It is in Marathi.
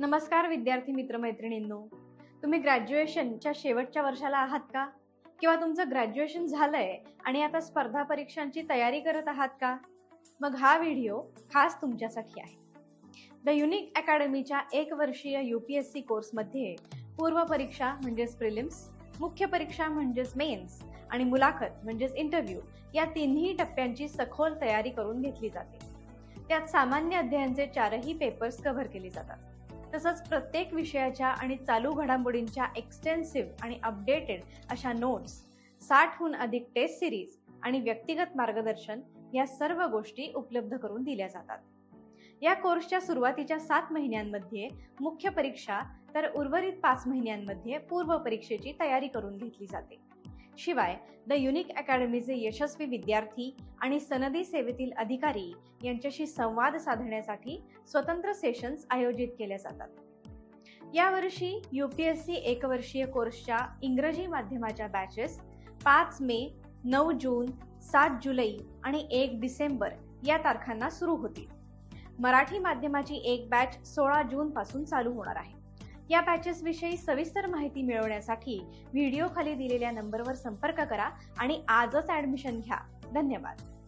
नमस्कार विद्यार्थी मित्रमैत्रिणींनो. तुम्ही ग्रॅज्युएशनच्या शेवटच्या वर्षाला आहात का? किंवा तुमचं ग्रॅज्युएशन झालंय आणि आता स्पर्धा परीक्षांची तयारी करत आहात का? मग हा व्हिडिओ खास तुमच्यासाठी आहे. द युनिक अकॅडमीच्या एक वर्षीय यू पी एस सी कोर्समध्ये पूर्व परीक्षा म्हणजेच प्रिलिम्स मुख्य परीक्षा म्हणजेच मेन्स आणि मुलाखत म्हणजेच इंटरव्ह्यू या तिन्ही टप्प्यांची सखोल तयारी करून घेतली जाते. त्यात सामान्य अध्यायांचे चारही पेपर्स कव्हर केले जातात. तसंच प्रत्येक विषयाच्या आणि चालू घडामोडींच्या एक्सटेन्सिव्ह आणि अपडेटेड अशा नोट्स साठहून अधिक टेस्ट सिरीज आणि व्यक्तिगत मार्गदर्शन या सर्व गोष्टी उपलब्ध करून दिल्या जातात. या कोर्सच्या सुरुवातीच्या सात महिन्यांमध्ये मुख्य परीक्षा तर उर्वरित पाच महिन्यांमध्ये पूर्व परीक्षेची तयारी करून घेतली जाते. शिवाय द युनिक अकॅडमीचे यशस्वी विद्यार्थी आणि सनदी सेवेतील अधिकारी यांच्याशी संवाद साधण्यासाठी स्वतंत्र सेशन्स आयोजित केल्या जातात. यावर्षी यू पी एस सी एकवर्षीय कोर्सच्या इंग्रजी माध्यमाच्या बॅचेस पाच मे नऊ जून सात जुलै आणि एक डिसेंबर या तारखांना सुरू होतील. मराठी माध्यमाची एक बॅच सोळा जून पासून चालू होणार आहे. या बॅचेस विषयी सविस्तर माहिती मिळवण्यासाठी व्हिडिओ खाली दिलेल्या नंबरवर संपर्क करा आणि आजच ऍडमिशन घ्या. धन्यवाद.